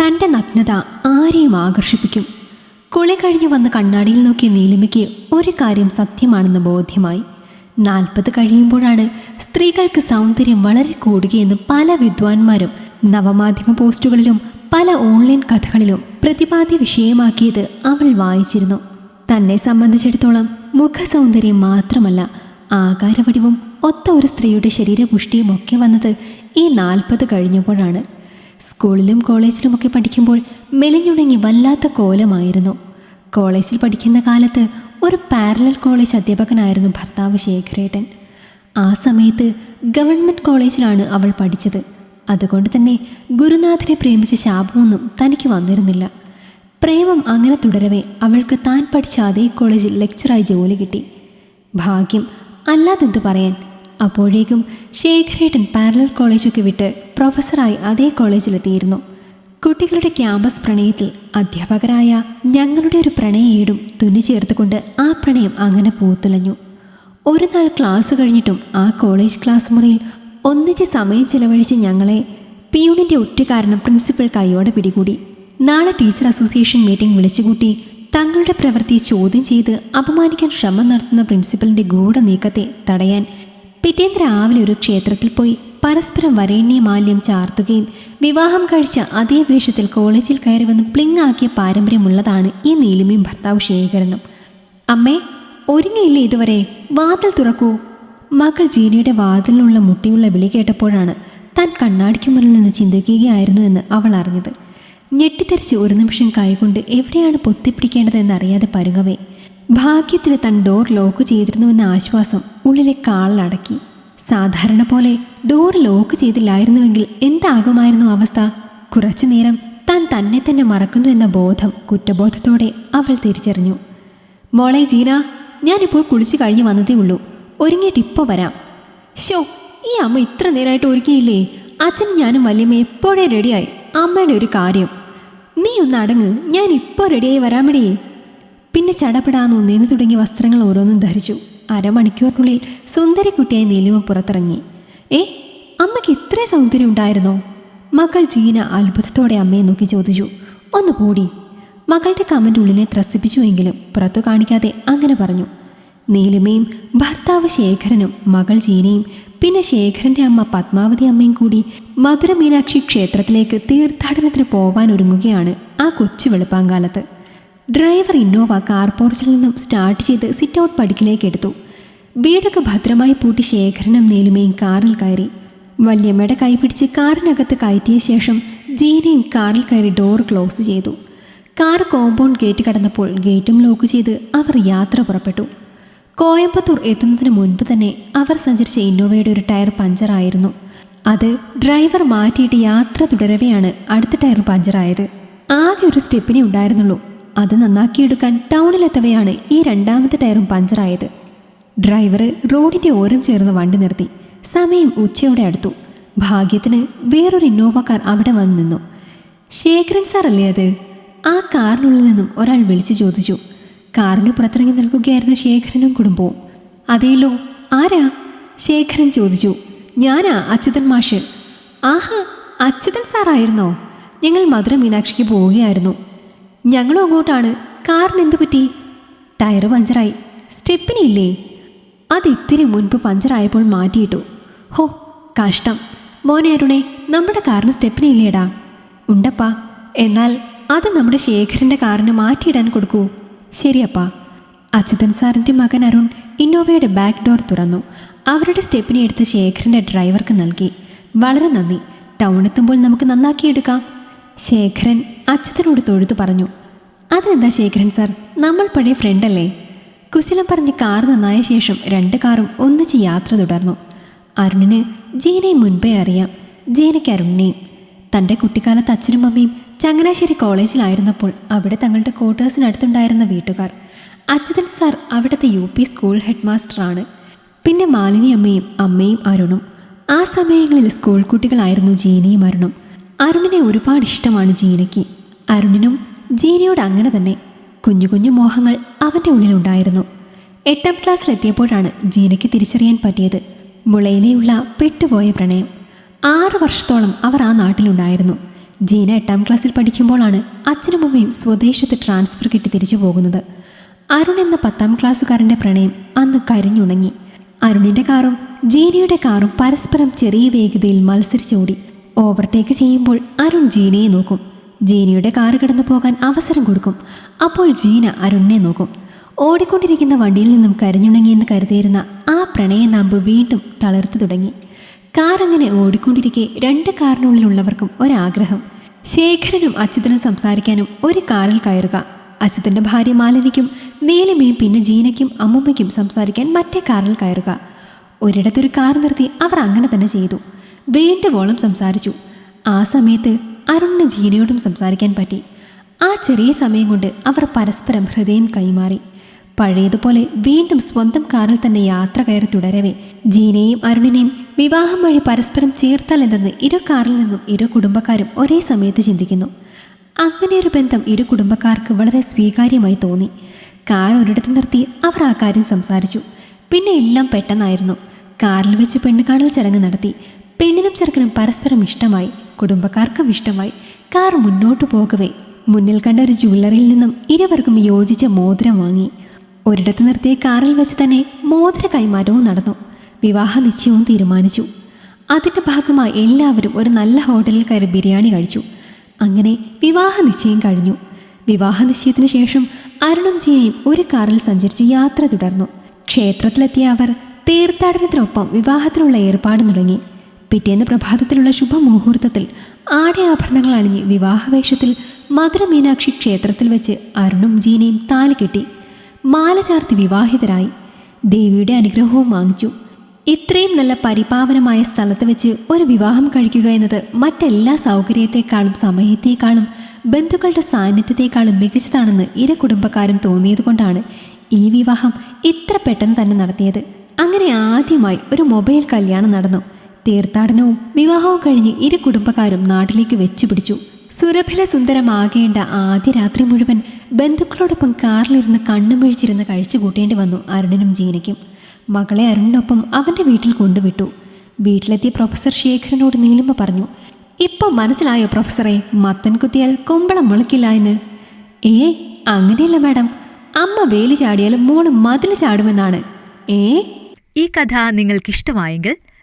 തന്റെ നഗ്നത ആരെയും ആകർഷിപ്പിക്കും. കുളി കഴിഞ്ഞു വന്ന് കണ്ണാടിയിൽ നോക്കിയ നീലിമയ്ക്ക് ഒരു കാര്യം സത്യമാണെന്ന് ബോധ്യമായി. നാൽപ്പത് കഴിയുമ്പോഴാണ് സ്ത്രീകൾക്ക് സൗന്ദര്യം വളരെ കൂടുകയെന്ന് പല വിദ്വാൻമാരും നവമാധ്യമ പോസ്റ്റുകളിലും പല ഓൺലൈൻ കഥകളിലും പ്രതിപാദ്യ വിഷയമാക്കിയത് അവൾ വായിച്ചിരുന്നു. തന്നെ സംബന്ധിച്ചിടത്തോളം മുഖസൗന്ദര്യം മാത്രമല്ല ആകാരവടിവും ഒത്ത ഒരു സ്ത്രീയുടെ ശരീരപുഷ്ടിയും ഒക്കെ വന്നത് ഈ നാൽപ്പത് കഴിഞ്ഞപ്പോഴാണ്. സ്കൂളിലും കോളേജിലുമൊക്കെ പഠിക്കുമ്പോൾ മെലിഞ്ഞുണങ്ങി വല്ലാത്ത കോലമായിരുന്നു. കോളേജിൽ പഠിക്കുന്ന കാലത്ത് ഒരു പാരലൽ കോളേജ് അധ്യാപകനായിരുന്നു ഭർത്താവ് ശേഖരേട്ടൻ. ആ സമയത്ത് ഗവൺമെന്റ് കോളേജിലാണ് അവൾ പഠിച്ചത്. അതുകൊണ്ട് തന്നെ ഗുരുനാഥനെ പ്രേമിച്ച ശാപമൊന്നും തനിക്ക് വന്നിരുന്നില്ല. പ്രേമം അങ്ങനെ തുടരവേ അവൾക്ക് താൻ പഠിച്ച അതേ കോളേജിൽ ലെക്ചറായി ജോലി കിട്ടി. ഭാഗ്യം അല്ലാതെന്ത് പറയാൻ? അപ്പോഴേക്കും ശേഖരേട്ടൻ പാരലൽ കോളേജൊക്കെ വിട്ട് പ്രൊഫസറായി അതേ കോളേജിലെത്തിയിരുന്നു. കുട്ടികളുടെ ക്യാമ്പസ് പ്രണയത്തിൽ അധ്യാപകരായ ഞങ്ങളുടെ ഒരു പ്രണയേടും തുന്നി ചേർത്തുകൊണ്ട് ആ പ്രണയം അങ്ങനെ പൂത്തുലഞ്ഞു. ഒരു നാൾ ക്ലാസ് കഴിഞ്ഞിട്ടും ആ കോളേജ് ക്ലാസ് മുറിയിൽ ഒന്നിച്ച് സമയം ചെലവഴിച്ച് ഞങ്ങളെ പിയൂണിന്റെ ഒറ്റ കാരണം പ്രിൻസിപ്പൽ കൈയോടെ പിടികൂടി. നാളെ ടീച്ചർ അസോസിയേഷൻ മീറ്റിംഗ് വിളിച്ചുകൂട്ടി തങ്ങളുടെ പ്രവൃത്തി ചോദ്യം ചെയ്ത് അപമാനിക്കാൻ ശ്രമം നടത്തുന്ന പ്രിൻസിപ്പലിന്റെ ഗൂഢ നീക്കത്തെ തടയാൻ പിറ്റേന്ന് രാവിലെ ഒരു ക്ഷേത്രത്തിൽ പോയി പരസ്പരം വരേണ്യ മാല്യം ചാർത്തുകയും വിവാഹം കഴിച്ച അതേ വേഷത്തിൽ കോളേജിൽ കയറി വന്ന് പ്ലിങ് ആക്കിയ പാരമ്പര്യമുള്ളതാണ് ഈ നീലിമയും ഭർത്താവ് ശേഖരനും. അമ്മേ ഒരുങ്ങിയില്ലേ ഇതുവരെ? വാതിൽ തുറക്കൂ. മകൾ ജീനയുടെ വാതിലിനുള്ള മുട്ടിയുള്ള വിളി കേട്ടപ്പോഴാണ് താൻ കണ്ണാടിക്ക് മുന്നിൽ നിന്ന് ചിന്തിക്കുകയായിരുന്നു എന്ന് അവൾ അറിഞ്ഞത്. ഞെട്ടിത്തെറിച്ച് ഒരു നിമിഷം കൈകൊണ്ട് എവിടെയാണ് പൊത്തിപ്പിടിക്കേണ്ടതെന്ന് അറിയാതെ പരുങ്ങവേ. ഭാഗ്യത്തിന് തൻ ഡോർ ലോക്ക് ചെയ്തിരുന്നുവെന്ന ആശ്വാസം ഉള്ളിലെ കാളടക്കി സാധാരണ പോലെ ഡോർ ലോക്ക് ചെയ്തില്ലായിരുന്നുവെങ്കിൽ എന്താകുമായിരുന്നു അവസ്ഥ? കുറച്ചു നേരം താൻ തന്നെ തന്നെ മറക്കുന്നു എന്ന ബോധം കുറ്റബോധത്തോടെ അവൾ തിരിച്ചറിഞ്ഞു. മോളെ ജീന ഞാനിപ്പോൾ കുളിച്ചു കഴിഞ്ഞ് വന്നതേ ഉള്ളൂ. ഒരുങ്ങിയിട്ട് ഇപ്പോൾ വരാം. ഷോ ഈ അമ്മ ഇത്ര നേരമായിട്ട് ഒരുങ്ങിയില്ലേ? അച്ഛൻ ഞാനും വല്യമ്മ എപ്പോഴേ റെഡിയായി അമ്മയുടെ ഒരു കാര്യം. നീ ഒന്ന് അടങ്ങ് ഞാൻ ഇപ്പോൾ റെഡിയായി വരാമടിയേ പിന്നെ ചടപെടാന്ന് ഒന്നേന്ന് തുടങ്ങിയ വസ്ത്രങ്ങൾ ഓരോന്നും ധരിച്ചു. അരമണിക്കൂറിനുള്ളിൽ സുന്ദരിക്കുട്ടിയായി നീലിമ പുറത്തിറങ്ങി. ഏ അമ്മയ്ക്ക് ഇത്രേ സൗന്ദര്യം ഉണ്ടായിരുന്നോ? മകൾ ജീന അത്ഭുതത്തോടെ അമ്മയെ നോക്കി ചോദിച്ചു. ഒന്ന് കൂടി മകളുടെ കമന്റ് ഉള്ളിനെ ത്രസിപ്പിച്ചുവെങ്കിലും പുറത്തു കാണിക്കാതെ അങ്ങനെ പറഞ്ഞു. നീലിമയും ഭർത്താവ് ശേഖരനും മകൾ ജീനയും പിന്നെ ശേഖരന്റെ അമ്മ പത്മാവതി അമ്മയും കൂടി മധുര മീനാക്ഷി ക്ഷേത്രത്തിലേക്ക് തീർത്ഥാടനത്തിന് പോവാൻ ഒരുങ്ങുകയാണ് ആ കൊച്ചു വെളുപ്പാങ്കാലത്ത്. ഡ്രൈവർ ഇന്നോവ കാർ പോർച്ചിൽ നിന്നും സ്റ്റാർട്ട് ചെയ്ത് സിറ്റ് ഔട്ട് പടിക്കിലേക്ക് എടുത്തു. വീടൊക്കെ ഭദ്രമായി പൂട്ടി ശേഖരനും നീലുമയും കാറിൽ കയറി. വല്യമ്മയുടെ കൈ പിടിച്ച് കാറിനകത്ത് കയറ്റിയ ശേഷം ജീനയും കാറിൽ കയറി ഡോർ ക്ലോസ് ചെയ്തു. കാർ കോമ്പൗണ്ട് ഗേറ്റ് കടന്നപ്പോൾ ഗേറ്റും ലോക്ക് ചെയ്ത് അവർ യാത്ര പുറപ്പെട്ടു. കോയമ്പത്തൂർ എത്തുന്നതിന് മുൻപ് തന്നെ അവർ സഞ്ചരിച്ച ഇന്നോവയുടെ ഒരു ടയർ പഞ്ചറായിരുന്നു അത് ഡ്രൈവർ മാറ്റിയിട്ട് യാത്ര തുടരവെയാണ് അടുത്ത ടയർ പഞ്ചറായത്. ആകെ ഒരു സ്റ്റെപ്പിനെ ഉണ്ടായിരുന്നുള്ളൂ. അത് നന്നാക്കിയെടുക്കാൻ ടൗണിലെത്തവെയാണ് ഈ രണ്ടാമത്തെ ടയറും പഞ്ചറായത്. ഡ്രൈവർ റോഡിന്റെ ഓരം ചേർന്ന് വണ്ടി നിർത്തി. സമയം ഉച്ചയോടെ അടുത്തു. ഭാഗ്യത്തിന് വേറൊരു ഇന്നോവ കാർ അവിടെ വന്നു നിന്നു. ശേഖരൻ സാർ അല്ലേ അത്? ആ കാറിനുള്ളിൽ നിന്നും ഒരാൾ വിളിച്ചു ചോദിച്ചു. കാറിന് പുറത്തിറങ്ങി നിൽക്കുകയായിരുന്ന ശേഖരനും കുടുംബവും. അതേലോ ആരാ? ശേഖരൻ ചോദിച്ചു. ഞാനാ അച്യുതൻ മാഷ്. ആഹാ അച്യുതൻ സാറായിരുന്നോ? ഞങ്ങൾ മധുര മീനാക്ഷിക്ക് പോവുകയായിരുന്നു. ഞങ്ങളും അങ്ങോട്ടാണ് കാറിന് എന്തു പറ്റി? ടയർ പഞ്ചറായി. സ്റ്റെപ്പിനില്ലേ? അത് ഇത്തിരി മുൻപ് പഞ്ചറായപ്പോൾ മാറ്റിയിട്ടു. ഹോ കഷ്ടം. മോനെ അരുണേ നമ്മുടെ കാറിന് സ്റ്റെപ്പിനി ഇല്ലേടാ ഉണ്ടപ്പാ. എന്നാൽ അത് നമ്മുടെ ശേഖരന്റെ കാറിന് മാറ്റിയിടാൻ കൊടുക്കൂ. ശരിയപ്പാ. അച്യുതൻ സാറിന്റെ മകൻ അരുൺ ഇന്നോവയുടെ ബാക്ക് ഡോർ തുറന്നു. അവരുടെ സ്റ്റെപ്പിനെ എടുത്ത് ശേഖരന്റെ ഡ്രൈവർക്ക് നൽകി. വളരെ നന്ദി. ടൗണെത്തുമ്പോൾ നമുക്ക് നന്നാക്കിയെടുക്കാം. ശേഖരൻ അച്യുതനോട് തൊഴുതു പറഞ്ഞു. അതിനെന്താ ശേഖരൻ സാർ? നമ്മൾ പഴയ ഫ്രണ്ടല്ലേ കുശലം പറഞ്ഞ് കാർ നന്നായ ശേഷം രണ്ട് കാറും ഒന്നിച്ച് യാത്ര തുടർന്നു. അരുണിന് ജീനയെ മുൻപേ അറിയാം. ജീനയ്ക്ക് അരുണിനെയും. തന്റെ കുട്ടിക്കാലത്ത് അച്ഛനും അമ്മയും ചങ്ങനാശ്ശേരി കോളേജിലായിരുന്നപ്പോൾ അവിടെ തങ്ങളുടെ ക്വാർട്ടേഴ്സിനടുത്തുണ്ടായിരുന്ന വീട്ടുകാർ. അച്യുതൻ സാർ അവിടുത്തെ യു പി സ്കൂൾ ഹെഡ് മാസ്റ്ററാണ് പിന്നെ മാലിനി അമ്മയും അമ്മയും അരുണും. ആ സമയങ്ങളിൽ സ്കൂൾ കുട്ടികളായിരുന്നു ജീനയും അരുണും. അരുണിനെ ഒരുപാട് ഇഷ്ടമാണ് ജീനയ്ക്ക്. അരുണിനും ജീനയോട് അങ്ങനെ തന്നെ. കുഞ്ഞു കുഞ്ഞു മോഹങ്ങൾ അവന്റെ ഉള്ളിലുണ്ടായിരുന്നു. എട്ടാം ക്ലാസ്സിലെത്തിയപ്പോഴാണ് ജീനയ്ക്ക് തിരിച്ചറിയാൻ പറ്റിയത്. മുളയിലെയുള്ള പെട്ടുപോയ പ്രണയം. ആറ് വർഷത്തോളം അവർ ആ നാട്ടിലുണ്ടായിരുന്നു. ജീന എട്ടാം ക്ലാസ്സിൽ പഠിക്കുമ്പോഴാണ് അച്ഛനും അമ്മയും സ്വദേശത്ത് ട്രാൻസ്ഫർ കിട്ടി തിരിച്ചു പോകുന്നത്. അരുൺ എന്ന പത്താം ക്ലാസ്സുകാരന്റെ പ്രണയം അന്ന് കരിഞ്ഞുണങ്ങി. അരുണിന്റെ കാറും ജീനയുടെ കാറും പരസ്പരം ചെറിയ വേഗതയിൽ മത്സരിച്ചോടി. ഓവർടേക്ക് ചെയ്യുമ്പോൾ അരുൺ ജീനയെ നോക്കും. ജീനയുടെ കാറ് കടന്നു പോകാൻ അവസരം കൊടുക്കും. അപ്പോൾ ജീന അരുണിനെ നോക്കും. ഓടിക്കൊണ്ടിരിക്കുന്ന വണ്ടിയിൽ നിന്നും കരഞ്ഞുണങ്ങിയെന്ന് കരുതിയിരുന്ന ആ പ്രണയനാമ്പ് വീണ്ടും തളർത്തു തുടങ്ങി. കാർ അങ്ങനെ ഓടിക്കൊണ്ടിരിക്കെ രണ്ട് കാറിനുള്ളിലുള്ളവർക്കും ഒരാഗ്രഹം. ശേഖരനും അച്യുതനും സംസാരിക്കാനും ഒരു കാറിൽ കയറുക. അച്യുതന്റെ ഭാര്യ മാലിനിക്കും നീലിമയും പിന്നെ ജീനയ്ക്കും അമ്മുമ്മയ്ക്കും സംസാരിക്കാൻ മറ്റേ കാറിൽ കയറുക. ഒരിടത്തൊരു കാർ നിർത്തി അവർ അങ്ങനെ തന്നെ ചെയ്തു. വേണ്ടുവോളം സംസാരിച്ചു. ആ സമയത്ത് അരുണിന് ജീനയോടും സംസാരിക്കാൻ പറ്റി. ആ ചെറിയ സമയം കൊണ്ട് അവർ പരസ്പരം ഹൃദയം കൈമാറി. പഴയതുപോലെ വീണ്ടും സ്വന്തം കാറിൽ തന്നെ യാത്ര കയറി തുടരവേ. ജീനയും അരുണിനെയും വിവാഹം വഴി പരസ്പരം ചേർത്താൽ എന്തെന്ന് ഇരു കാറിൽ നിന്നും ഇരു കുടുംബക്കാരും ഒരേ സമയത്ത് ചിന്തിക്കുന്നു. അങ്ങനെയൊരു ബന്ധം ഇരു കുടുംബക്കാർക്ക് വളരെ സ്വീകാര്യമായി തോന്നി. കാർ ഒരിടത്ത് നിർത്തി അവർ ആ കാര്യം സംസാരിച്ചു. പിന്നെ എല്ലാം പെട്ടെന്നായിരുന്നു. കാറിൽ വെച്ച് പെണ്ണുകാണൽ ചടങ്ങ് നടത്തി. പെണ്ണിനും ചെറുക്കനും പരസ്പരം ഇഷ്ടമായി കുടുംബക്കാർക്കും ഇഷ്ടമായി കാർ മുന്നോട്ടു പോകവേ. മുന്നിൽ കണ്ട ഒരു ജ്വല്ലറിയിൽ നിന്നും ഇരുവർക്കും യോജിച്ച മോതിരം വാങ്ങി. ഒരിടത്ത് നിർത്തിയ കാറിൽ വെച്ച് തന്നെ മോതിര കൈമാറ്റവും നടന്നു. വിവാഹ നിശ്ചയവും തീരുമാനിച്ചു. അതിന്റെ ഭാഗമായി എല്ലാവരും ഒരു നല്ല ഹോട്ടലിൽ കയറി ബിരിയാണി കഴിച്ചു. അങ്ങനെ വിവാഹ നിശ്ചയം കഴിഞ്ഞു. വിവാഹ നിശ്ചയത്തിന് ശേഷം അരുണും ജിയയും ഒരു കാറിൽ സഞ്ചരിച്ച് യാത്ര തുടർന്നു. ക്ഷേത്രത്തിലെത്തിയ അവർ തീർത്ഥാടനത്തിനൊപ്പം വിവാഹത്തിനുള്ള ഏർപ്പാട് തുടങ്ങി. പിറ്റേന്ന് പ്രഭാതത്തിലുള്ള ശുഭമുഹൂർത്തത്തിൽ ആടെ ആഭരണങ്ങൾ അണിഞ്ഞ് വിവാഹവേഷത്തിൽ മധുര മീനാക്ഷി ക്ഷേത്രത്തിൽ വെച്ച് അരുണും ജീനയും താലി കെട്ടി മാല ചാർത്തി വിവാഹിതരായി. ദേവിയുടെ അനുഗ്രഹവും വാങ്ങിച്ചു. ഇത്രയും നല്ല പരിപാവനമായ സ്ഥലത്ത് വെച്ച് ഒരു വിവാഹം കഴിക്കുക എന്നത് മറ്റെല്ലാ സൗകര്യത്തെക്കാളും സമയത്തേക്കാളും ബന്ധുക്കളുടെ സാന്നിധ്യത്തെക്കാളും മികച്ചതാണെന്ന് ഇര കുടുംബക്കാരും തോന്നിയതുകൊണ്ടാണ് ഈ വിവാഹം ഇത്ര പെട്ടെന്ന് തന്നെ നടത്തിയത്. അങ്ങനെ ആദ്യമായി ഒരു മൊബൈൽ കല്യാണം നടന്നു. തീർത്ഥാടനവും വിവാഹവും കഴിഞ്ഞ് ഇരു കുടുംബക്കാരും നാട്ടിലേക്ക് വെച്ചുപിടിച്ചു. സുരഭില സുന്ദരമാകേണ്ട ആദ്യ രാത്രി മുഴുവൻ ബന്ധുക്കളോടൊപ്പം കാറിലിരുന്ന് കണ്ണുമിഴിച്ചിരുന്ന് കഴിച്ചു കൂട്ടേണ്ടി വന്നു അരുണിനും ജീനയ്ക്കും. മകളെ അരുണിനൊപ്പം അവന്റെ വീട്ടിൽ കൊണ്ടുവിട്ടു. വീട്ടിലെത്തിയ പ്രൊഫസർ ശേഖരനോട് നീലുമ്പ പറഞ്ഞു ഇപ്പൊ മനസ്സിലായോ പ്രൊഫസറെ മത്തൻ കുത്തിയാൽ കുമ്പളം മുളയ്ക്കില്ല എന്ന്? ഏ അങ്ങനെയല്ല മാഡം. അമ്മ വേലി ചാടിയാലും മോൾ മതിൽ ചാടുമെന്നാണ്. ഏ? ഈ കഥ നിങ്ങൾക്കിഷ്ടമായെങ്കിൽ